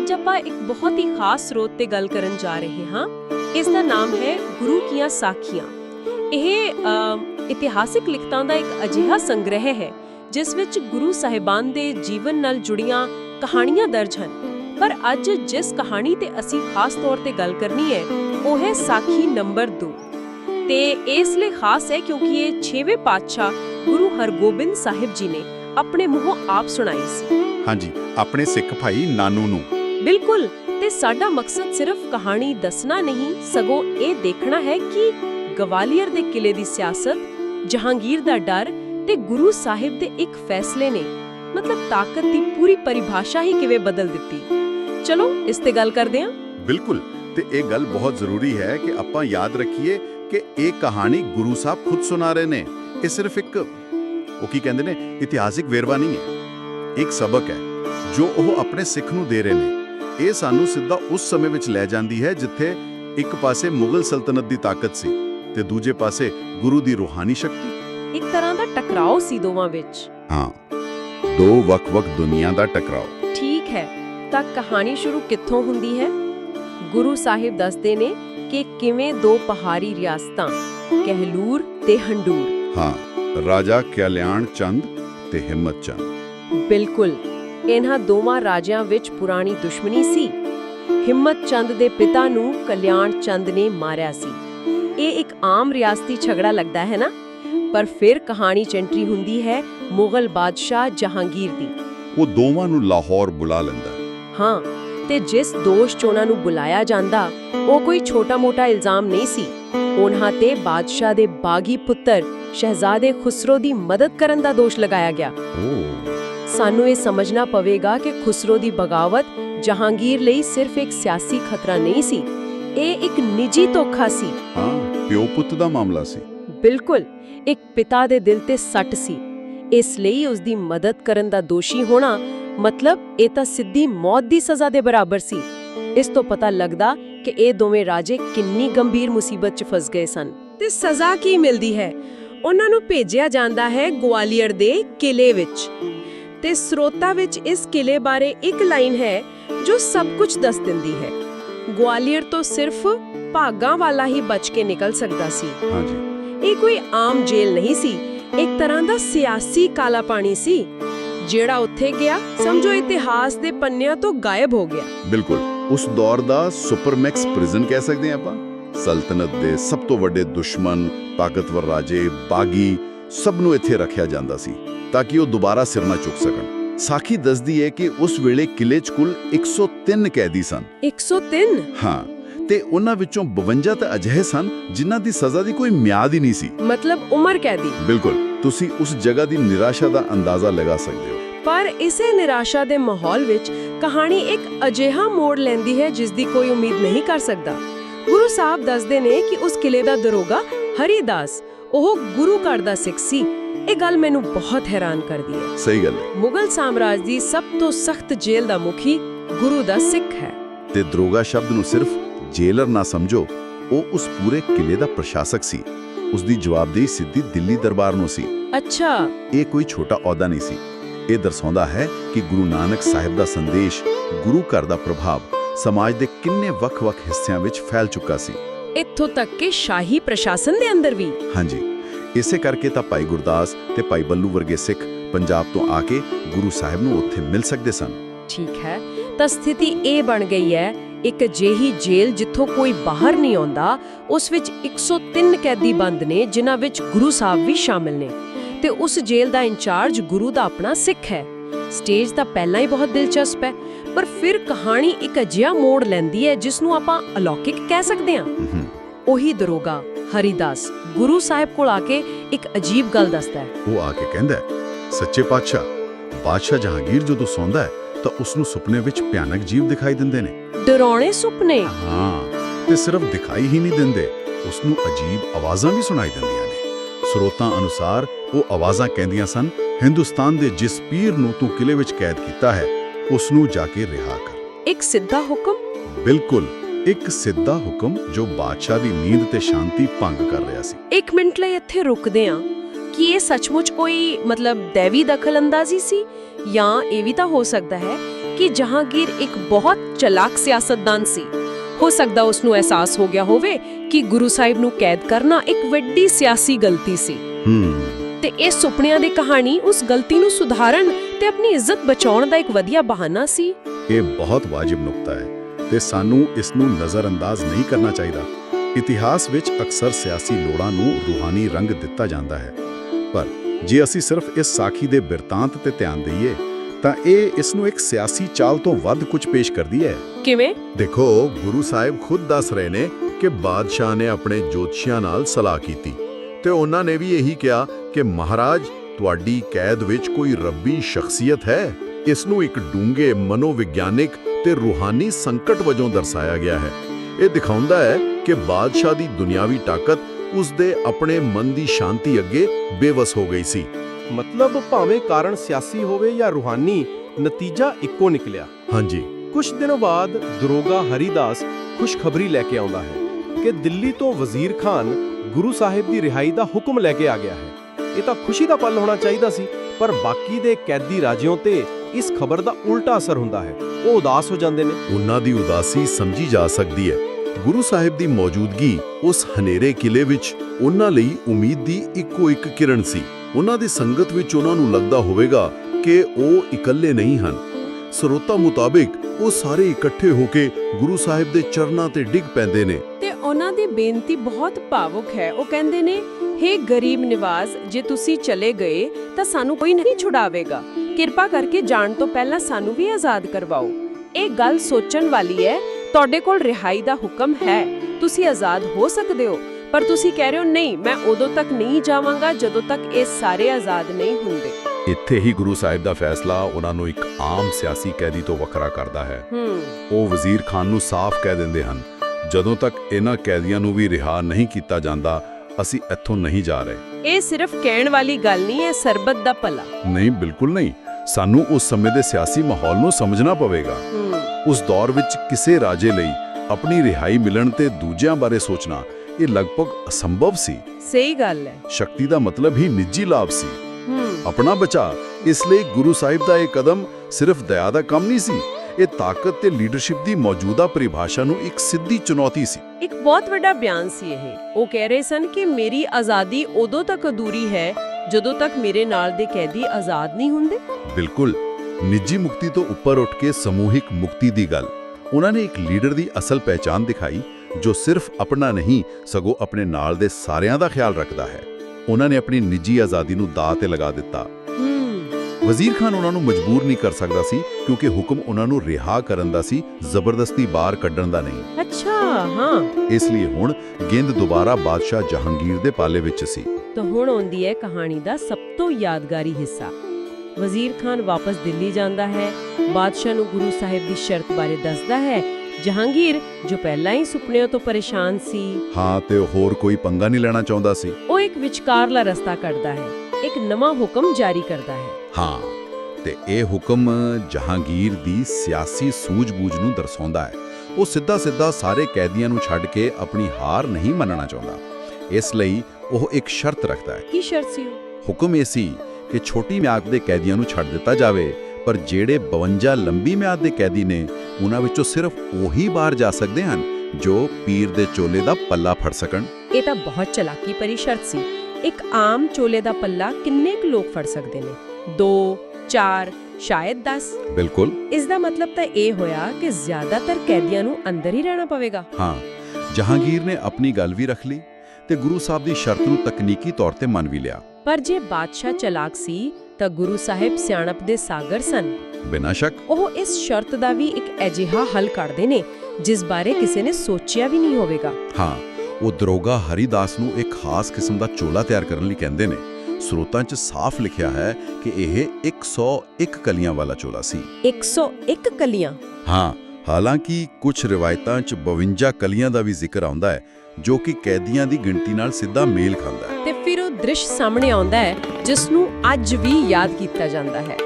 ਅੱਜ ਆਪਾਂ ਇੱਕ ਬਹੁਤ ਹੀ ਖਾਸ ਸਰੋਤ ਤੇ ਗੱਲ ਕਰਨ ਜਾ ਰਹੇ ਹਾਂ। ਇਸ ਦਾ ਨਾਮ ਹੈ ਗੁਰੂ ਕੀਆਂ ਸਾਖੀਆਂ। ਇਹ ਇਤਿਹਾਸਿਕ ਲਿਖਤਾਂ ਦਾ ਇੱਕ ਅਜਿਹਾ ਸੰਗ੍ਰਹਿ ਹੈ, ਜਿਸ ਵਿੱਚ ਗੁਰੂ ਸਾਹਿਬਾਨ ਦੇ ਜੀਵਨ ਨਾਲ ਜੁੜੀਆਂ ਕਹਾਣੀਆਂ ਦਰਜ ਹਨ। ਪਰ ਅੱਜ ਜਿਸ ਕਹਾਣੀ ਤੇ ਅਸੀਂ ਖਾਸ ਤੌਰ ਤੇ ਗੱਲ ਕਰਨੀ ਹੈ, ਉਹ ਹੈ ਸਾਖੀ ਨੰਬਰ 2 ਤੇ ਇਸ ਲਈ ਖਾਸ ਹੈ ਕਿਉਂਕਿ ਇਹ 6ਵੇਂ ਪਾਤਸ਼ਾਹ ਗੁਰੂ ਹਰਗੋਬਿੰਦ ਸਾਹਿਬ ਜੀ ਨੇ ਆਪਣੇ ਮੂੰਹੋਂ ਆਪ ਸੁਣਾਈ ਸੀ। ਹਾਂਜੀ, ਆਪਣੇ ਸਿੱਖ ਭਾਈ ਨਾਨੂ ਨੂੰ। ਬਿਲਕੁਲ, ਤੇ ਸਾਡਾ ਮਕਸਦ ਸਿਰਫ ਕਹਾਣੀ ਦੱਸਣਾ ਨਹੀਂ, ਸਗੋਂ ਇਹ ਦੇਖਣਾ ਹੈ ਕਿ ਗਵਾਲੀਅਰ ਦੇ ਕਿਲੇ ਦੀ ਸਿਆਸਤ, ਜਹਾਂਗੀਰ ਦਾ ਡਰ ਤੇ ਗੁਰੂ ਸਾਹਿਬ ਦੇ ਇੱਕ ਫੈਸਲੇ ਨੇ, ਮਤਲਬ ਤਾਕਤ ਦੀ ਪੂਰੀ ਪਰਿਭਾਸ਼ਾ ਹੀ ਕਿਵੇਂ ਬਦਲ ਦਿੱਤੀ। ਚਲੋ, ਇਸ ਤੇ ਗੱਲ ਕਰਦੇ ਹਾਂ। ਬਿਲਕੁਲ, ਤੇ ਇਹ ਗੱਲ ਬਹੁਤ ਜ਼ਰੂਰੀ ਹੈ ਕਿ ਆਪਾਂ ਯਾਦ ਰੱਖੀਏ ਕਿ ਇਹ ਕਹਾਣੀ ਗੁਰੂ ਸਾਹਿਬ ਖੁਦ ਸੁਣਾ ਰਹੇ ਨੇ। ਇਹ ਸਿਰਫ ਇੱਕ, ਉਹ ਕੀ ਕਹਿੰਦੇ ਨੇ, ਇਤਿਹਾਸਿਕ ਵੇਰਵਾ ਨਹੀਂ ਹੈ। ਇੱਕ ਸਬਕ ਹੈ, ਜੋ ਉਹ ਆਪਣੇ ਸਿੱਖ ਨੂੰ ਦੇ ਰਹੇ ਨੇ। ਇਹ ਸਾਨੂੰ ਸਿੱਧਾ ਉਸ ਸਮੇਂ ਵਿੱਚ ਲੈ ਜਾਂਦੀ ਹੈ ਜਿੱਥੇ ਇੱਕ ਪਾਸੇ ਮੁਗਲ ਸਲਤਨਤ ਦੀ ਤਾਕਤ ਸੀ ਤੇ ਦੂਜੇ ਪਾਸੇ ਗੁਰੂ ਦੀ ਰੂਹਾਨੀ ਸ਼ਕਤੀ। ਇੱਕ ਤਰ੍ਹਾਂ ਦਾ ਟਕਰਾਓ ਸੀ ਦੋਵਾਂ ਵਿੱਚ। ਹਾਂ ਦੋ ਵੱਖ-ਵੱਖ ਦੁਨੀਆ ਦਾ ਟਕਰਾਓ। ਠੀਕ ਹੈ ਤਾਂ ਕਹਾਣੀ ਸ਼ੁਰੂ ਕਿੱਥੋਂ ਹੁੰਦੀ ਹੈ? ਗੁਰੂ ਸਾਹਿਬ ਦੱਸਦੇ ਨੇ ਕਿ ਕਿਵੇਂ ਦੋ ਪਹਾੜੀ ਰਿਆਸਤਾਂ ਕਹਿਲੂਰ ਤੇ ਹੰਡੂਰ। ਹਾਂ ਰਾਜਾ ਕਲਿਆਣ ਚੰਦ ਤੇ ਹਿੰਮਤ ਚੰਦ। ਬਿਲਕੁਲ। ਇਹਨਾਂ ਦੋਵਾਂ ਰਾਜਿਆਂ ਵਿੱਚ ਪੁਰਾਣੀ ਦੁਸ਼ਮਣੀ ਸੀ। ਹਿੰਮਤ ਚੰਦ ਦੇ ਪਿਤਾ ਨੂੰ ਕਲਿਆਣ ਚੰਦ ਨੇ ਮਾਰਿਆ ਸੀ। ਇਹ ਇੱਕ ਆਮ ਰਿਆਸਤੀ ਝਗੜਾ ਲੱਗਦਾ ਹੈ ਨਾ? ਪਰ ਫਿਰ ਕਹਾਣੀ ਚ ਐਂਟਰੀ ਹੁੰਦੀ ਹੈ ਮੁਗਲ ਬਾਦਸ਼ਾਹ ਜਹਾਂਗੀਰ ਦੀ। ਉਹ ਦੋਵਾਂ ਨੂੰ ਲਾਹੌਰ ਬੁਲਾ ਲੈਂਦਾ। ਹਾਂ ਤੇ ਜਿਸ ਦੋਸ਼ 'ਚ ਉਹਨਾਂ ਨੂੰ ਬੁਲਾਇਆ ਜਾਂਦਾ ਉਹ ਕੋਈ ਛੋਟਾ-ਮੋਟਾ ਇਲਜ਼ਾਮ ਨਹੀਂ ਸੀ। ਉਹਨਾਂ ਤੇ ਬਾਦਸ਼ਾਹ ਦੇ ਬਾਗੀ ਪੁੱਤਰ ਸ਼ਹਿਜ਼ਾਦੇ ਖੁਸਰੋ ਦੀ ਮਦਦ ਕਰਨ ਦਾ ਦੋਸ਼ ਲਗਾਇਆ ਗਿਆ। ਸਾਨੂੰ ਇਹ ਸਮਝਣਾ ਪਵੇਗਾ ਕਿ ਖੁਸਰੋ ਦੀ ਬਗਾਵਤ ਜਹਾਂਗੀਰ ਲਈ ਸਿਰਫ ਇੱਕ ਸਿਆਸੀ ਖਤਰਾ ਨਹੀਂ ਸੀ ਇਹ ਇੱਕ ਨਿੱਜੀ ਧੋਖਾ ਸੀ। ਹਾਂ ਪਿਓ ਪੁੱਤ ਦਾ ਮਾਮਲਾ ਸੀ। ਬਿਲਕੁਲ ਇੱਕ ਪਿਤਾ ਦੇ ਦਿਲ ਤੇ ਸੱਟ ਸੀ। ਇਸ ਲਈ ਉਸ ਦੀ ਮਦਦ ਕਰਨ ਦਾ ਦੋਸ਼ੀ ਹੋਣਾ ਮਤਲਬ ਇਹ ਤਾਂ ਸਿੱਧੀ ਮੌਤ ਦੀ ਸਜ਼ਾ ਦੇ ਬਰਾਬਰ ਸੀ। ਇਸ ਤੋਂ ਪਤਾ ਲੱਗਦਾ ਕਿ ਇਹ ਦੋਵੇਂ ਰਾਜੇ ਕਿੰਨੀ ਗੰਭੀਰ ਮੁਸੀਬਤ 'ਚ ਫਸ ਗਏ ਸਨ। ਤੇ ਸਜ਼ਾ ਕੀ ਮਿਲਦੀ ਹੈ? ਉਹਨਾਂ ਨੂੰ ਭੇਜਿਆ ਜਾਂਦਾ ਹੈ ਗਵਾਲੀਅਰ ਦੇ ਕਿਲੇ ਵਿੱਚ। ਤੇ ਸਰੋਤਾ ਵਿੱਚ ਇਸ ਕਿਲੇ ਬਾਰੇ ਇੱਕ ਲਾਈਨ ਹੈ ਜੋ ਸਭ ਕੁਝ ਦੱਸ ਦਿੰਦੀ ਹੈ। ਗਵਾਲੀਅਰ ਤੋਂ ਸਿਰਫ ਭਾਗਾਂ ਵਾਲਾ ਹੀ ਬਚ ਕੇ ਨਿਕਲ ਸਕਦਾ ਸੀ। ਹਾਂਜੀ। ਇਹ ਕੋਈ ਆਮ ਜੇਲ੍ਹ ਨਹੀਂ ਸੀ। ਇੱਕ ਤਰ੍ਹਾਂ ਦਾ ਸਿਆਸੀ ਕਾਲਾ ਪਾਣੀ ਸੀ ਜਿਹੜਾ ਉੱਥੇ ਗਿਆ ਸਮਝੋ ਇਤਿਹਾਸ ਦੇ ਪੰਨਿਆਂ ਤੋਂ ਗਾਇਬ ਹੋ ਗਿਆ। ਬਿਲਕੁਲ। ਉਸ ਦੌਰ ਦਾ ਸੁਪਰਮੈਕਸ ਪ੍ਰਿਜ਼ਨ ਕਹਿ ਸਕਦੇ ਹਾਂ ਆਪਾਂ। ਸਲਤਨਤ ਦੇ ਸਭ ਤੋਂ ਵੱਡੇ ਦੁਸ਼ਮਣ ਤਾਕਤਵਰ ਰਾਜੇ ਬਾਗੀ ਸਭ ਨੂੰ ਇੱਥੇ ਰੱਖਿਆ ਜਾਂਦਾ ਸੀ। ਤਾਂ ਕਿ ਉਹ ਦੁਬਾਰਾ ਸਿਰ ਨਾ ਚੁੱਕ ਸਕਣ। ਸਾਖੀ ਦੱਸਦੀ ਹੈ ਕਿ ਉਸ ਵੇਲੇ ਕਿਲੇ 'ਚ ਕੁੱਲ 103 ਕੈਦੀ ਸਨ। 103 ਹਾਂ ਤੇ ਉਹਨਾਂ ਵਿੱਚੋਂ 52 ਤਾਂ ਅਜਿਹੇ ਸਨ ਜਿਨ੍ਹਾਂ ਦੀ ਸਜ਼ਾ ਦੀ ਕੋਈ ਮਿਆਦ ਹੀ ਨਹੀਂ ਸੀ। ਮਤਲਬ ਉਮਰ ਕੈਦੀ। ਬਿਲਕੁਲ ਤੁਸੀਂ ਉਸ ਜਗ੍ਹਾ ਦੀ ਨਿਰਾਸ਼ਾ ਦਾ ਅੰਦਾਜ਼ਾ ਲਗਾ ਸਕਦੇ ਹੋ। ਪਰ ਇਸੇ ਨਿਰਾਸ਼ਾ ਦੇ ਮਾਹੌਲ ਵਿੱਚ ਕਹਾਣੀ ਇੱਕ ਅਜਿਹਾ ਮੋੜ ਲੈਂਦੀ ਹੈ ਜਿਸ ਦੀ ਕੋਈ ਉਮੀਦ ਨਹੀਂ ਕਰ ਸਕਦਾ। ਗੁਰੂ ਸਾਹਿਬ ਦੱਸਦੇ ਨੇ ਕਿ ਉਸ ਕਿਲੇ ਦਾ ਦਰੋਗਾ ਹਰੀਦਾਸ ਉਹ ਗੁਰੂ ਘਰ ਦਾ ਸਿੱਖ ਸੀ। ਇਹ ਗੱਲ ਮੈਨੂੰ ਬਹੁਤ ਹੈਰਾਨ ਕਰਦੀ ਹੈ। ਸਹੀ ਗੱਲ ਹੈ। ਮੁਗਲ ਸਾਮਰਾਜ ਦੀ ਸਭ ਤੋਂ ਸਖਤ ਜੇਲ੍ਹ ਦਾ ਮੁਖੀ ਗੁਰੂ ਦਾ ਸਿੱਖ ਹੈ। ਤੇ ਦਰੋਗਾ ਸ਼ਬਦ ਨੂੰ ਸਿਰਫ ਜੇਲਰ ਨਾ ਸਮਝੋ ਉਹ ਉਸ ਪੂਰੇ ਕਿਲੇ ਦਾ ਪ੍ਰਸ਼ਾਸਕ ਸੀ। ਉਸ ਦੀ ਜਵਾਬਦੇਹੀ ਸਿੱਧੀ ਦਿੱਲੀ ਦਰਬਾਰ ਨੂੰ ਸੀ। ਅੱਛਾ। ਇਹ ਕੋਈ ਛੋਟਾ ਅਹੁਦਾ ਨਹੀਂ ਸੀ। ਇਹ ਦਰਸਾਉਂਦਾ ਹੈ ਕਿ ਗੁਰੂ ਨਾਨਕ ਸਾਹਿਬ ਦਾ ਸੰਦੇਸ਼ ਗੁਰੂ ਘਰ ਦਾ ਪ੍ਰਭਾਵ ਸਮਾਜ ਦੇ ਕਿੰਨੇ ਵੱਖ-ਵੱਖ ਹਿੱਸਿਆਂ ਵਿੱਚ ਫੈਲ ਚੁੱਕਾ ਸੀ। ਇੱਥੋਂ ਤੱਕ ਕਿ ਸ਼ਾਹੀ ਪ੍ਰਸ਼ਾਸਨ ਦੇ ਅੰਦਰ ਵੀ। ਹਾਂਜੀ। ਇਸੇ ਕਰਕੇ ਤਾਂ ਭਾਈ ਗੁਰਦਾਸ ਤੇ ਭਾਈ ਬੱਲੂ ਵਰਗੇ ਸਿੱਖ ਪੰਜਾਬ ਤੋਂ ਆ ਕੇ ਗੁਰੂ ਸਾਹਿਬ ਨੂੰ ਉੱਥੇ ਮਿਲ ਸਕਦੇ ਸਨ। ਠੀਕ ਹੈ ਤਾਂ ਸਥਿਤੀ ਇਹ ਬਣ ਗਈ ਹੈ ਇੱਕ ਅਜਿਹੀ ਜੇਲ੍ਹ ਜਿੱਥੋਂ ਕੋਈ ਬਾਹਰ ਨਹੀਂ ਆਉਂਦਾ ਉਸ ਵਿੱਚ 103 ਕੈਦੀ ਬੰਦ ਨੇ ਜਿਨ੍ਹਾਂ ਵਿੱਚ ਗੁਰੂ ਸਾਹਿਬ ਵੀ ਸ਼ਾਮਿਲ ਨੇ। ਤੇ ਉਸ ਜੇਲ੍ਹ ਦਾ ਇੰਚਾਰਜ ਗੁਰੂ ਦਾ ਆਪਣਾ ਸਿੱਖ ਹੈ। ਸਟੇਜ ਤਾਂ ਪਹਿਲਾਂ ਹੀ ਬਹੁਤ ਦਿਲਚਸਪ ਹੈ ਪਰ ਫਿਰ ਕਹਾਣੀ ਇੱਕ ਅਜਿਹਾ ਮੋੜ ਲੈਂਦੀ ਹੈ ਜਿਸ ਨੂੰ ਆਪਾਂ ਅਲੌਕਿਕ ਕਹਿ ਸਕਦੇ ਹੂੰ। ਉਹੀ ਦਰੋਗਾ। ਹਰੀਦਾਸ ਗੁਰੂ ਸਾਹਿਬ ਕੋਲ ਆ ਕੇ ਇੱਕ ਅਜੀਬ ਗੱਲ ਦੱਸਦਾ ਹੈ। ਉਹ ਆ ਕੇ ਕਹਿੰਦਾ ਹੈ, ਸੱਚੇ ਪਾਤਸ਼ਾਹ ਬਾਦਸ਼ਾਹ ਜਹਾਂਗੀਰ ਜਦੋਂ ਸੌਂਦਾ ਹੈ ਤਾਂ ਉਸ ਨੂੰ ਸੁਪਨੇ ਵਿੱਚ ਭਿਆਨਕ ਜੀਵ ਦਿਖਾਈ ਦਿੰਦੇ ਨੇ। ਡਰਾਉਣੇ ਸੁਪਨੇ? ਹਾਂ ਤੇ ਸਿਰਫ ਦਿਖਾਈ ਹੀ ਨਹੀਂ ਦਿੰਦੇ ਉਸ ਨੂੰ ਅਜੀਬ ਆਵਾਜ਼ਾਂ ਵੀ ਸੁਣਾਈ ਦਿੰਦੀਆਂ ਨੇ। ਸਰੋਤਾਂ ਅਨੁਸਾਰ ਉਹ ਆਵਾਜ਼ਾਂ ਕਹਿੰਦੀਆਂ ਸਨ ਹਿੰਦੁਸਤਾਨ ਦੇ ਜਿਸ ਪੀਰ ਨੂੰ ਤੂੰ ਕਿਲੇ ਵਿੱਚ ਕੈਦ ਕੀਤਾ ਹੈ ਉਸ ਨੂੰ ਜਾ ਕੇ ਰਿਹਾ ਕਰ। ਇੱਕ ਸਿੱਧਾ ਹੁਕਮ? ਬਿਲਕੁਲ। ਇੱਕ ਸਿੱਧਾ ਹੁਕਮ ਜੋ ਬਾਦਸ਼ਾਹ ਦੀ ਨੀਂਦ ਤੇ ਸ਼ਾਂਤੀ ਭੰਗ ਕਰ ਰਿਹਾ ਸੀ। ਇੱਕ ਮਿੰਟ ਲਈ ਇੱਥੇ ਰੁਕਦੇ ਹਾਂ। ਕਿ ਇਹ ਸੱਚਮੁੱਚ ਕੋਈ ਮਤਲਬ ਦੇਵੀ ਦਖਲਅੰਦਾਜ਼ੀ ਸੀ? ਜਾਂ ਇਹ ਵੀ ਤਾਂ ਹੋ ਸਕਦਾ ਹੈ ਕਿ ਜਹਾਂਗੀਰ ਇੱਕ ਬਹੁਤ ਚਲਾਕ ਸਿਆਸਤਦਾਨ ਸੀ? ਹੋ ਸਕਦਾ ਉਸ ਨੂੰ ਅਹਿਸਾਸ ਹੋ ਗਿਆ ਹੋਵੇ ਕਿ ਗੁਰੂ ਸਾਹਿਬ ਨੂੰ ਕੈਦ ਕਰਨਾ ਇੱਕ ਵੱਡੀ ਸਿਆਸੀ ਗਲਤੀ ਸੀ। ਹੂੰ। ਤੇ ਇਹ ਸੁਪਨਿਆਂ ਦੀ ਕਹਾਣੀ ਉਸ ਗਲਤੀ ਨੂੰ ਸੁਧਾਰਨ ਤੇ ਆਪਣੀ ਇੱਜ਼ਤ ਬਚਾਉਣ ਦਾ ਇੱਕ ਵਧੀਆ ਬਹਾਨਾ ਸੀ। ਇਹ ਬਹੁਤ ਵਾਜਿਬ ਨੁਕਤਾ ਹੈ। ਤੇ ਸਾਨੂੰ ਇਸ ਨੂੰ ਨਜ਼ਰਅੰਦਾਜ਼ ਨਹੀਂ ਕਰਨਾ ਚਾਹੀਦਾ। ਇਤਿਹਾਸ ਵਿੱਚ ਅਕਸਰ ਸਿਆਸੀ ਲੋੜਾਂ ਨੂੰ ਰੂਹਾਨੀ ਰੰਗ ਦਿੱਤਾ ਜਾਂਦਾ ਹੈ। ਪਰ ਜੇ ਅਸੀਂ ਸਿਰਫ ਇਸ ਸਾਖੀ ਦੇ ਬਿਰਤਾਂਤ ਤੇ ਧਿਆਨ ਦਈਏ ਤਾਂ ਇਹ ਇਸ ਨੂੰ ਇੱਕ ਸਿਆਸੀ ਚਾਲ ਤੋਂ ਵੱਧ ਕੁਝ ਪੇਸ਼ ਕਰਦੀ ਹੈ। ਕਿਵੇਂ? ਦੇਖੋ ਗੁਰੂ ਸਾਹਿਬ ਖੁਦ ਦੱਸ ਰਹੇ ਨੇ ਕਿ ਬਾਦਸ਼ਾਹ ਨੇ ਆਪਣੇ ਜੋਤਸ਼ੀਆਂ ਨਾਲ ਸਲਾਹ ਕੀਤੀ ਤੇ ਉਹਨਾਂ ਨੇ ਵੀ ਇਹੀ ਕਿਹਾ ਕਿ ਮਹਾਰਾਜ ਤੁਹਾਡੀ ਕੈਦ ਵਿੱਚ ਕੋਈ ਰੱਬੀ ਸ਼ਖਸੀਅਤ ਹੈ? ਇਸ ਨੂੰ ਇੱਕ ਡੂੰਘੇ ਮਨੋਵਿਗਿਆਨਿਕ ਤੇ ਰੂਹਾਨੀ ਸੰਕਟ ਵਜੋਂ ਦਰਸਾਇਆ ਗਿਆ ਹੈ। ਇਹ ਦਿਖਾਉਂਦਾ ਹੈ ਕਿ ਬਾਦਸ਼ਾਹ ਦੀ ਦੁਨਿਆਵੀ ਤਾਕਤ ਉਸ ਦੇ ਆਪਣੇ ਮਨ ਦੀ ਸ਼ਾਂਤੀ ਅੱਗੇ ਬੇਵਸ ਹੋ ਗਈ ਸੀ। ਮਤਲਬ ਭਾਵੇਂ ਕਾਰਨ ਸਿਆਸੀ ਹੋਵੇ ਜਾਂ ਰੂਹਾਨੀ ਨਤੀਜਾ ਇੱਕੋ ਨਿਕਲਿਆ। ਹਾਂਜੀ। ਕੁਝ ਦਿਨ ਬਾਅਦ ਦਰੋਗਾ ਹਰੀਦਾਸ ਖੁਸ਼ਖਬਰੀ ਲੈ ਕੇ ਆਉਂਦਾ ਹੈ ਕਿ ਦਿੱਲੀ ਤੋਂ ਵਜ਼ੀਰ ਖਾਨ ਗੁਰੂ ਸਾਹਿਬ ਦੀ ਰਿਹਾਈ ਦਾ ਹੁਕਮ ਲੈ ਕੇ ਆ ਗਿਆ ਹੈ। ਇਹ ਤਾਂ ਖੁਸ਼ੀ ਦਾ ਪਲ ਹੋਣਾ ਚਾਹੀਦਾ ਸੀ ਪਰ ਬਾਕੀ ਦੇ ਕੈਦੀ ਰਾਜਿਆਂ ਤੇ ਇਸ ਖਬਰ ਦਾ ਉਲਟਾ ਅਸਰ ਹੁੰਦਾ ਹੈ। ਉਹ ਉਦਾਸ ਹੋ ਜਾਂਦੇ ਨੇ। ਉਹਨਾਂ ਦੀ ਉਦਾਸੀ ਸਮਝੀ ਜਾ ਸਕਦੀ ਹੈ। ਗੁਰੂ ਸਾਹਿਬ ਦੀ ਮੌਜੂਦਗੀ ਉਸ ਹਨੇਰੇ ਕਿਲੇ ਵਿੱਚ ਉਹਨਾਂ ਲਈ ਉਮੀਦ ਦੀ ਇੱਕੋ ਇੱਕ ਕਿਰਨ ਸੀ। ਉਹਨਾਂ ਦੀ ਸੰਗਤ ਵਿੱਚ ਉਹਨਾਂ ਨੂੰ ਲੱਗਦਾ ਹੋਵੇਗਾ ਕਿ ਉਹ ਇਕੱਲੇ ਨਹੀਂ ਹਨ। ਸਰੋਤਾ ਮੁਤਾਬਿਕ ਉਹ ਸਾਰੇ ਇਕੱਠੇ ਹੋ ਕੇ ਗੁਰੂ ਸਾਹਿਬ ਦੇ ਚਰਨਾਂ ਤੇ ਡਿੱਗ ਪੈਂਦੇ ਨੇ। ਤੇ ਉਹਨਾਂ ਦੀ ਬੇਨਤੀ ਬਹੁਤ ਭਾਵੁਕ ਹੈ। ਉਹ ਕਹਿੰਦੇ ਨੇ ਹੇ ਗਰੀਬ ਨਿਵਾਜ਼ ਜੇ ਤੁਸੀਂ ਚਲੇ ਗਏ ਤਾਂ ਸਾਨੂੰ ਕੋਈ ਨਹੀਂ ਛੁਡਾਵੇਗਾ। ਕਿਰਪਾ ਕਰਕੇ ਜਾਣ ਤੋਂ ਪਹਿਲਾਂ ਸਾਨੂੰ ਵੀ ਆਜ਼ਾਦ ਕਰਵਾਓ। ਇਹ ਗੱਲ ਸੋਚਣ ਵਾਲੀ ਹੈ ਤੁਹਾਡੇ ਕੋਲ ਰਿਹਾਈ ਦਾ ਹੁਕਮ ਹੈ। ਤੁਸੀਂ ਆਜ਼ਾਦ ਹੋ ਸਕਦੇ ਹੋ ਪਰ ਤੁਸੀਂ ਕਹਿ ਰਹੇ ਹੋ ਨਹੀਂ ਮੈਂ ਉਦੋਂ ਤੱਕ ਨਹੀਂ ਜਾਵਾਂਗਾ ਜਦੋਂ ਤੱਕ ਇਹ ਸਾਰੇ ਆਜ਼ਾਦ ਨਹੀਂ ਹੁੰਦੇ। ਇੱਥੇ ਹੀ ਗੁਰੂ ਸਾਹਿਬ ਦਾ ਫੈਸਲਾ ਉਹਨਾਂ ਨੂੰ ਇੱਕ ਆਮ ਸਿਆਸੀ ਕੈਦੀ ਤੋਂ ਵੱਖਰਾ ਕਰਦਾ ਹੈ। ਉਹ ਵਜ਼ੀਰ ਖਾਨ ਨੂੰ ਸਾਫ਼ ਕਹਿ ਦਿੰਦੇ ਹਨ ਜਦੋਂ ਤੱਕ ਇਹਨਾਂ ਕੈਦੀਆਂ ਨੂੰ ਵੀ ਰਿਹਾ ਨਹੀਂ ਕੀਤਾ ਜਾਂਦਾ ਅਸੀਂ ਇੱਥੋਂ ਨਹੀਂ ਜਾ ਰਹੇ। ਇਹ ਸਿਰਫ ਕਹਿਣ ਵਾਲੀ ਗੱਲ ਨਹੀਂ ਹੈ ਸਰਬਤ ਦਾ ਭਲਾ। ਨਹੀਂ ਬਿਲਕੁਲ ਨਹੀਂ। ਸਾਨੂੰ ਉਸ ਸਮੇਂ ਦੇ ਸਿਆਸੀ ਮਾਹੌਲ ਨੂੰ ਸਮਝਣਾ ਪਵੇਗਾ। ਉਸ ਦੌਰ ਵਿੱਚ ਕਿਸੇ ਰਾਜੇ ਲਈ ਆਪਣੀ ਰਿਹਾਈ ਮਿਲਣ ਤੇ ਦੂਜਿਆਂ ਬਾਰੇ ਸੋਚਣਾ ਇਹ ਲਗਭਗ ਅਸੰਭਵ ਸੀ। ਸਹੀ ਗੱਲ ਹੈ। ਸ਼ਕਤੀ ਦਾ ਮਤਲਬ ਹੀ ਨਿੱਜੀ ਲਾਭ ਸੀ। ਆਪਣਾ ਬਚਾ ਇਸ ਲਈ ਗੁਰੂ ਸਾਹਿਬ ਦਾ ਇਹ ਕਦਮ ਸਿਰਫ ਦਇਆ ਦਾ ਕੰਮ ਨਹੀਂ ਸੀ ਇਹ ਤਾਕਤ ਤੇ ਲੀਡਰਸ਼ਿਪ ਦੀ ਮੌਜੂਦਾ ਪਰਿਭਾਸ਼ਾ ਨੂੰ ਇੱਕ ਸਿੱਧੀ ਚੁਣੌਤੀ ਸੀ। ਇੱਕ ਬਹੁਤ ਵੱਡਾ ਬਿਆਨ ਸੀ ਇਹ। ਉਹ ਕਹਿ ਰਹੇ ਸਨ ਕਿ ਮੇਰੀ ਆਜ਼ਾਦੀ ਉਦੋਂ ਤੱਕ ਅਧੂਰੀ ਹੈ ਜਦੋਂ ਤੱਕ ਮੇਰੇ ਨਾਲ ਦੇ ਕੈਦੀ ਆਜ਼ਾਦ ਨਹੀਂ ਹੁੰਦੇ? ਬਿਲਕੁਲ। ਨਿੱਜੀ ਮੁਕਤੀ ਤੋਂ ਉੱਪਰ ਉੱਠ ਕੇ ਸਮੂਹਿਕ ਮੁਕਤੀ ਦੀ ਗੱਲ। ਉਹਨਾਂ ਨੇ ਇੱਕ ਲੀਡਰ ਦੀ ਅਸਲ ਪਹਿਚਾਨ ਦਿਖਾਈ ਜੋ ਸਿਰਫ ਆਪਣਾ ਨਹੀਂ ਸਗੋਂ ਆਪਣੇ ਨਾਲ ਦੇ ਸਾਰਿਆਂ ਦਾ ਖਿਆਲ ਰੱਖਦਾ ਹੈ। ਉਹਨਾਂ ਨੇ ਆਪਣੀ ਨਿੱਜੀ ਆਜ਼ਾਦੀ ਨੂੰ ਦਾਅ ਤੇ ਲਗਾ ਦਿੱਤਾ। ਵਜ਼ੀਰ ਖਾਨ ਉਹਨਾਂ ਨੂੰ ਮਜਬੂਰ ਨਹੀਂ ਕਰ ਸਕਦਾ ਸੀ ਕਿਉਂਕਿ ਹੁਕਮ ਉਹਨਾਂ ਨੂੰ ਰਿਹਾ ਕਰਨ ਦਾ ਸੀ ਜ਼ਬਰਦਸਤੀ ਬਾਹਰ ਕੱਢਣ ਦਾ ਨਹੀਂ। ਅੱਛਾ ਹਾਂ। ਇਸ ਲਈ ਹੁਣ ਗਿੰਦ ਦੁਬਾਰਾ ਬਾਦਸ਼ਾਹ ਜਹਾਂਗੀਰ ਦੇ ਪਾਲੇ ਵਿੱਚ ਸੀ। ਤਾਂ ਹੁਣ ਆਉਂਦੀ ਹੈ ਕਹਾਣੀ ਦਾ ਸਭ ਤੋਂ ਯਾਦਗਾਰੀ ਹਿੱਸਾ। ਵਜ਼ੀਰ ਖਾਨ ਵਾਪਸ ਦਿੱਲੀ ਜਾਂਦਾ ਹੈ। ਬਾਦਸ਼ਾਹ ਨੂੰ ਗੁਰੂ ਸਾਹਿਬ ਦੀ ਸ਼ਰਤ ਬਾਰੇ ਦੱਸਦਾ ਹੈ। ਜਹਾਂਗੀਰ ਜੋ ਪਹਿਲਾਂ ਹੀ ਸੁਪਨਿਆਂ ਤੋਂ ਪਰੇਸ਼ਾਨ ਸੀ। ਹਾਂ ਤੇ ਹੋਰ ਕੋਈ ਪੰਗਾ ਨਹੀਂ ਲੈਣਾ ਚਾਹੁੰਦਾ ਸੀ। ਉਹ ਇੱਕ ਵਿਚਕਾਰਲਾ ਰਸਤਾ ਕੱਢਦਾ ਹੈ। ਇੱਕ ਨਵਾਂ ਹੁਕਮ ਜਾਰੀ ਕਰਦਾ ਹੈ। ਹਾਂ ਤੇ ਇਹ ਹੁਕਮ ਜਹਾਂਗੀਰ ਦੀ ਸਿਆਸੀ ਸੂਝ-ਬੂਝ ਨੂੰ ਦਰਸਾਉਂਦਾ ਹੈ। ਉਹ ਸਿੱਧਾ-ਸਿੱਧਾ ਸਾਰੇ ਕੈਦੀਆਂ ਨੂੰ ਛੱਡ ਕੇ ਆਪਣੀ ਹਾਰ ਨਹੀਂ ਮੰਨਣਾ ਚਾਹੁੰਦਾ। ਇਸ ਲਈ ਉਹ ਇੱਕ ਸ਼ਰਤ ਰੱਖਦਾ ਹੈ। ਕੀ ਸ਼ਰਤ ਸੀ ਉਹ? ਹੁਕਮ ਇਹ ਸੀ ਕਿ ਛੋਟੀ ਮਿਆਦ ਦੇ ਕੈਦੀਆਂ ਨੂੰ ਛੱਡ ਦਿੱਤਾ ਜਾਵੇ ਪਰ ਜਿਹੜੇ 52 ਲੰਬੀ ਮਿਆਦ ਦੇ ਕੈਦੀ ਨੇ ਉਹਨਾਂ ਵਿੱਚੋਂ ਸਿਰਫ ਉਹੀ ਬਾਹਰ ਜਾ ਸਕਦੇ ਹਨ ਜੋ ਪੀਰ ਦੇ ਚੋਲੇ ਦਾ ਪੱਲਾ ਫੜ ਸਕਣ। ਇਹ ਤਾਂ ਬਹੁਤ ਚਲਾਕੀ ਭਰੀ ਸ਼ਰਤ ਸੀ। ਇੱਕ ਆਮ ਚੋਲੇ ਦਾ ਪੱਲਾ ਕਿੰਨੇ ਕੁ ਲੋਕ ਫੜ ਸਕਦੇ ਨੇ? 2 4 ਸ਼ਾਇਦ 10 ਬਿਲਕੁਲ। ਇਸ ਦਾ ਮਤਲਬ ਤਾਂ ਇਹ ਹੋਇਆ ਕਿ ਜ਼ਿਆਦਾਤਰ ਕੈਦੀਆਂ ਨੂੰ ਅੰਦਰ ਹੀ ਰਹਿਣਾ ਪਵੇਗਾ। ਹਾਂ ਜਹਾਂਗੀਰ ਨੇ ਆਪਣੀ ਗੱਲ ਵੀ ਰੱਖ ਲਈ। ਤੇ ਗੁਰੂ ਸਾਹਿਬ ਦੀ ਸ਼ਰਤ ਨੂੰ ਤਕਨੀਕੀ ਤੌਰ ਤੇ ਮੰਨ ਵੀ ਲਿਆ। ਪਰ ਜੇ ਬਾਦਸ਼ਾਹ ਚਲਾਕ ਸੀ ਤਾਂ ਗੁਰੂ ਸਾਹਿਬ ਸਿਆਣਪ ਦੇ ਸਾਗਰ ਸਨ। ਬਿਨਾਂ ਸ਼ੱਕ ਉਹ ਇਸ ਸ਼ਰਤ ਦਾ ਵੀ ਇੱਕ ਅਜਿਹਾ ਹੱਲ ਕੱਢਦੇ ਨੇ ਜਿਸ ਬਾਰੇ ਕਿਸੇ ਨੇ ਸੋਚਿਆ ਵੀ ਨਹੀਂ ਹੋਵੇਗਾ। ਹਾਂ ਉਹ ਦਰੋਗਾ ਹਰੀਦਾਸ ਨੂੰ ਇੱਕ ਖਾਸ ਕਿਸਮ ਦਾ ਚੋਲਾ ਤਿਆਰ ਕਰਨ ਲਈ ਕਹਿੰਦੇ ਨੇ। ਸਰੋਤਾਂ 'ਚ ਸਾਫ਼ ਲਿਖਿਆ ਹੈ ਕਿ ਇਹ 101 ਕਲੀਆਂ ਵਾਲਾ ਚੋਲਾ ਸੀ। 101 ਕਲੀਆਂ? ਹਾਂ ਹਾਲਾਂਕਿ ਕੁਝ ਰਿਵਾਇਤਾਂ 'ਚ 52 ਕਲੀਆਂ ਦਾ ਵੀ ਜ਼ਿਕਰ ਆਉਂਦਾ ਹੈ ਜੋ ਕਿ ਕੈਦੀਆਂ ਦੀ ਗਿਣਤੀ ਨਾਲ ਸਿੱਧਾ ਮੇਲ ਖਾਂਦਾ ਹੈ। ਤੇ ਫਿਰ ਉਹ ਦ੍ਰਿਸ਼ ਸਾਹਮਣੇ ਆਉਂਦਾ ਹੈ ਜਿਸ ਨੂੰ ਅੱਜ ਵੀ ਯਾਦ ਕੀਤਾ ਜਾਂਦਾ ਹੈ।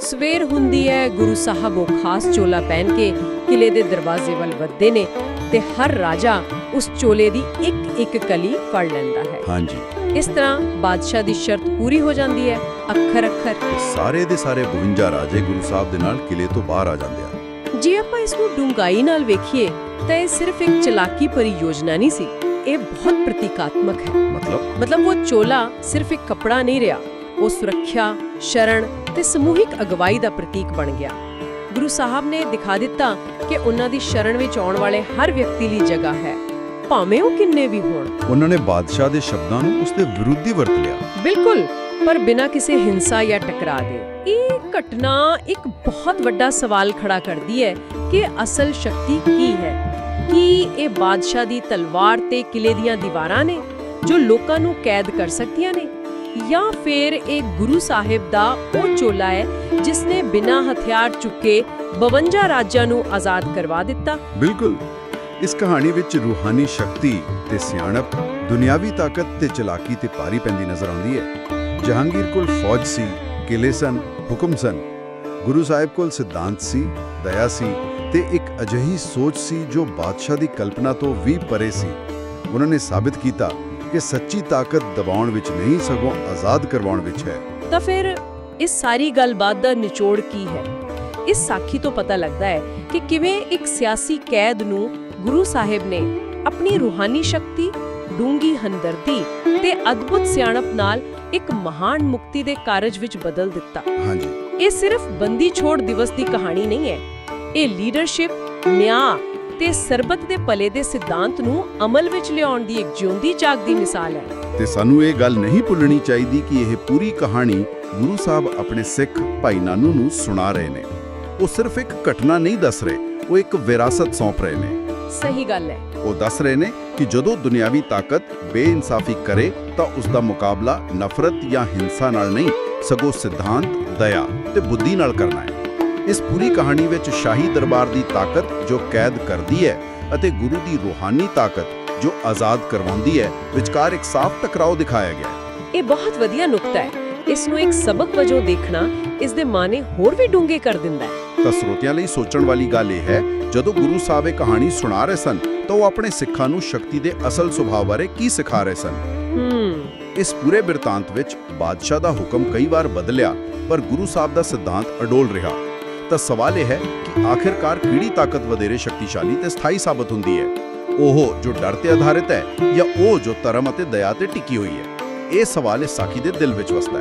ਸਵੇਰ ਹੁੰਦੀ ਹੈ ਗੁਰੂ ਸਾਹਿਬ ਉਹ ਖਾਸ ਚੋਲਾ ਪਹਿਨ ਕੇ ਕਿਲੇ ਦੇ ਦਰਵਾਜ਼ੇ ਵੱਲ ਵੱਧਦੇ ਨੇ ਤੇ ਹਰ ਰਾਜਾ ਉਸ ਚੋਲੇ ਦੀ ਇੱਕ ਇੱਕ ਕਲੀ ਫੜ ਲੈਂਦਾ ਹੈ। ਹਾਂਜੀ। ਇਸ ਤਰ੍ਹਾਂ ਬਾਦਸ਼ਾਹ ਦੀ ਸ਼ਰਤ ਪੂਰੀ ਹੋ ਜਾਂਦੀ ਹੈ ਅੱਖਰ ਅੱਖਰ ਸਾਰੇ ਦੇ ਸਾਰੇ 52 ਰਾਜੇ ਗੁਰੂ ਸਾਹਿਬ ਦੇ ਨਾਲ ਕਿਲੇ ਤੋਂ ਬਾਹਰ ਆ ਜਾਂਦੇ ਆ। ਡੂੰਘਾਈ ਨਾਲ ਵੇਖੀਏ ਤਾਂ ਇਹ ਸਿਰਫ ਇੱਕ ਚਲਾਕੀ ਭਰੀ ਯੋਜਨਾ ਨਹੀਂ ਸੀ ਇਹ ਬਹੁਤ ਪ੍ਰਤੀਕਾਤਮਕ ਹੈ। ਮਤਲਬ? ਮਤਲਬ ਉਹ ਚੋਲਾ ਸਿਰਫ ਇੱਕ ਕੱਪੜਾ ਨਹੀਂ ਰਿਹਾ ਉਹ ਸੁਰੱਖਿਆ ਸ਼ਰਣ ਤੇ ਸਮੂਹਿਕ ਅਗਵਾਈ ਦਾ ਪ੍ਰਤੀਕ ਬਣ ਗਿਆ। ਗੁਰੂ ਸਾਹਿਬ ਨੇ ਦਿਖਾ ਦਿੱਤਾ ਕਿ ਉਹਨਾਂ ਦੀ ਸ਼ਰਣ ਵਿੱਚ ਆਉਣ ਵਾਲੇ ਹਰ ਵਿਅਕਤੀ ਲਈ ਜਗ੍ਹਾ ਹੈ। ਭਾਵੇਂ ਉਹ ਕਿੰਨੇ ਵੀ ਹੋਣ। ਉਹਨਾਂ ਨੇ ਬਾਦਸ਼ਾਹ ਦੇ ਸ਼ਬਦਾਂ ਨੂੰ ਉਸਦੇ ਵਿਰੁੱਧੀ ਵਰਤ ਲਿਆ। ਬਿਲਕੁਲ। ਪਰ ਬਿਨਾਂ ਕਿਸੇ ਹਿੰਸਾ ਜਾਂ ਟਕਰਾਅ ਦੇ। ਇਹ ਘਟਨਾ ਇੱਕ ਬਹੁਤ ਵੱਡਾ ਸਵਾਲ ਖੜਾ ਕਰਦੀ ਹੈ ਕਿ ਅਸਲ ਸ਼ਕਤੀ ਕੀ ਹੈ? ਕੀ ਇਹ ਬਾਦਸ਼ਾਹ ਦੀ ਤਲਵਾਰ ਤੇ ਕਿਲੇ ਦੀਆਂ ਦੀਵਾਰਾਂ ਨੇ, ਜੋ ਲੋਕਾਂ ਨੂੰ ਕੈਦ ਕਰ ਸਕਦੀਆਂ ਨੇ? ਜਾਂ ਫਿਰ ਇਹ ਗੁਰੂ ਸਾਹਿਬ ਦਾ ਉਹ ਚੋਲਾ ਹੈ ਜਿਸ ਨੇ ਬਿਨਾਂ ਹਥਿਆਰ ਚੁੱਕੇ 52 ਰਾਜਾਂ ਨੂੰ ਆਜ਼ਾਦ ਕਰਵਾ ਦਿੱਤਾ? ਬਿਲਕੁਲ। ਇਸ ਕਹਾਣੀ ਵਿੱਚ ਰੂਹਾਨੀ ਸ਼ਕਤੀ ਤੇ ਸਿਆਣਪ, ਦੁਨਿਆਵੀ ਤਾਕਤ ਤੇ ਚਲਾਕੀ ਤੇ ਭਾਰੀ ਪੈਂਦੀ ਨਜ਼ਰ ਆਉਂਦੀ ਹੈ। ਜਹਾਂਗੀਰ ਕੋਲ ਫੌਜ ਸੀ ਕਿਲੇ ਸਨ ਹੁਕਮ ਸਨ ਗੁਰੂ ਸਾਹਿਬ ਕੋਲ ਸਿਧਾਂਤ ਸੀ ਦਇਆ ਸੀ ਤੇ ਇੱਕ ਅਜਿਹੀ ਸੋਚ ਸੀ ਜੋ ਬਾਦਸ਼ਾਹ ਦੀ ਕਲਪਨਾ ਤੋਂ ਵੀ ਪਰੇ ਸੀ ਉਹਨਾਂ ਨੇ ਸਾਬਿਤ ਕੀਤਾ ਕਿ ਸੱਚੀ ਤਾਕਤ ਦਬਾਉਣ ਵਿੱਚ ਨਹੀਂ ਸਗੋਂ ਆਜ਼ਾਦ ਕਰਵਾਉਣ ਵਿੱਚ ਹੈ ਤਾਂ ਫਿਰ ਇਸ ਸਾਰੀ ਗੱਲਬਾਤ ਦਾ ਨਿਚੋੜ ਕੀ ਹੈ ਇਸ ਸਾਖੀ ਤੋਂ ਪਤਾ ਲੱਗਦਾ ਹੈ ਕਿ ਕਿਵੇਂ ਇੱਕ ਸਿਆਸੀ ਕੈਦ ਨੂੰ ਗੁਰੂ ਸਾਹਿਬ ਨੇ ਆਪਣੀ ਰੂਹਾਨੀ ਸ਼ਕਤੀ ਡੂੰਗੀ ਹੰਦਰਦੀ ਤੇ ਅਦਭੁਤ ਸਿਆਣਪ ਨਾਲ ਇੱਕ ਮਹਾਨ ਮੁਕਤੀ ਦੇ ਕਾਰਜ ਵਿੱਚ ਬਦਲ ਦਿੱਤਾ। ਹਾਂਜੀ। ਇਹ ਸਿਰਫ ਬੰਦੀ ਛੋੜ ਦਿਵਸ ਦੀ ਕਹਾਣੀ ਨਹੀਂ ਹੈ। ਇਹ ਲੀਡਰਸ਼ਿਪ ਨਿਆਂ ਤੇ ਸਰਬਤ ਦੇ ਭਲੇ ਦੇ ਸਿਧਾਂਤ ਨੂੰ ਅਮਲ ਵਿੱਚ ਲਿਆਉਣ ਦੀ ਇੱਕ ਜਿਉਂਦੀ ਜਾਗਦੀ ਮਿਸਾਲ ਹੈ। ਤੇ ਸਾਨੂੰ ਇਹ ਗੱਲ ਨਹੀਂ ਭੁੱਲਣੀ ਚਾਹੀਦੀ ਕਿ ਇਹ ਪੂਰੀ ਕਹਾਣੀ ਗੁਰੂ ਸਾਹਿਬ ਆਪਣੇ ਸਿੱਖ ਭਾਈ ਨਾਨੂ ਨੂੰ ਸੁਣਾ ਰਹੇ ਨੇ। ਉਹ ਸਿਰਫ ਇੱਕ ਘਟਨਾ ਨਹੀਂ ਦੱਸ ਰਹੇ ਉਹ ਇੱਕ ਵਿਰਾਸਤ ਸੌਂਪ ਰਹੇ ਨੇ। ਸਹੀ ਗੱਲ ਹੈ। ਉਹ ਦੱਸ ਰਹੇ ਨੇ ਕਿ ਜਦੋਂ ਦੁਨਿਆਵੀ ਤਾਕਤ ਬੇਇਨਸਾਫੀ ਕਰੇ ਤਾਂ ਉਸ ਦਾ ਮੁਕਾਬਲਾ ਨਫ਼ਰਤ ਜਾਂ ਹਿੰਸਾ ਨਾਲ ਨਹੀਂ ਸਗੋਂ ਸਿਧਾਂਤ ਦਇਆ ਤੇ ਬੁੱਧੀ ਨਾਲ ਕਰਨਾ ਹੈ। ਇਸ ਪੂਰੀ ਕਹਾਣੀ ਵਿੱਚ ਸ਼ਾਹੀ ਦਰਬਾਰ ਦੀ ਤਾਕਤ ਜੋ ਕੈਦ ਕਰਦੀ ਹੈ ਅਤੇ ਗੁਰੂ ਦੀ ਰੂਹਾਨੀ ਤਾਕਤ ਜੋ ਆਜ਼ਾਦ ਕਰਵਾਉਂਦੀ ਹੈ ਵਿਚਕਾਰ ਇੱਕ ਸਾਫ਼ ਟਕਰਾਓ ਦਿਖਾਇਆ ਗਿਆ ਹੈ। ਇਹ ਬਹੁਤ ਵਧੀਆ ਨੁਕਤਾ ਹੈ। ਇਸ ਨੂੰ ਇੱਕ ਸਬਕ ਵਜੋਂ ਦੇਖਣਾ ਇਸ ਦੇ ਮਾਨੇ ਹੋਰ ਵੀ ਡੂੰਘੇ ਕਰ ਦਿੰਦਾ ਹੈ। ਤਾਂ ਸਰੋਤਿਆਂ ਲਈ ਸੋਚਣ ਵਾਲੀ ਗੱਲ ਇਹ ਹੈ ਜਦੋਂ ਗੁਰੂ ਸਾਹਿਬ ਇਹ ਕਹਾਣੀ ਸੁਣਾ ਰਹੇ ਸਨ ਤਾਂ ਉਹ ਆਪਣੇ ਸਿੱਖਾਂ ਨੂੰ ਸ਼ਕਤੀ ਦੇ ਅਸਲ ਸੁਭਾਅ ਬਾਰੇ ਕੀ ਸਿਖਾ ਰਹੇ ਸਨ? ਇਸ ਪੂਰੇ ਬਿਰਤਾਂਤ ਵਿੱਚ ਬਾਦਸ਼ਾਹ ਦਾ ਹੁਕਮ ਕਈ ਵਾਰ ਬਦਲਿਆ ਪਰ ਗੁਰੂ ਸਾਹਿਬ ਦਾ ਸਿਧਾਂਤ ਅਡੋਲ ਰਿਹਾ। ਤਾਂ ਸਵਾਲ ਇਹ ਹੈ ਕਿ ਆਖਿਰਕਾਰ ਕਿਹੜੀ ਤਾਕਤ ਵਧੇਰੇ ਸ਼ਕਤੀਸ਼ਾਲੀ ਤੇ ਸਥਾਈ ਸਾਬਤ ਹੁੰਦੀ ਹੈ? ਉਹ ਜੋ ਡਰ ਤੇ ਆਧਾਰਿਤ ਹੈ ਜਾਂ ਉਹ ਜੋ ਧਰਮ ਅਤੇ ਦਇਆ ਤੇ ਟਿਕੀ ਹੋਈ ਹੈ? ਇਹ ਸਵਾਲ ਇਸ ਸਾਖੀ ਦੇ ਦਿਲ ਵਿੱਚ ਵਸਦਾ ਹੈ।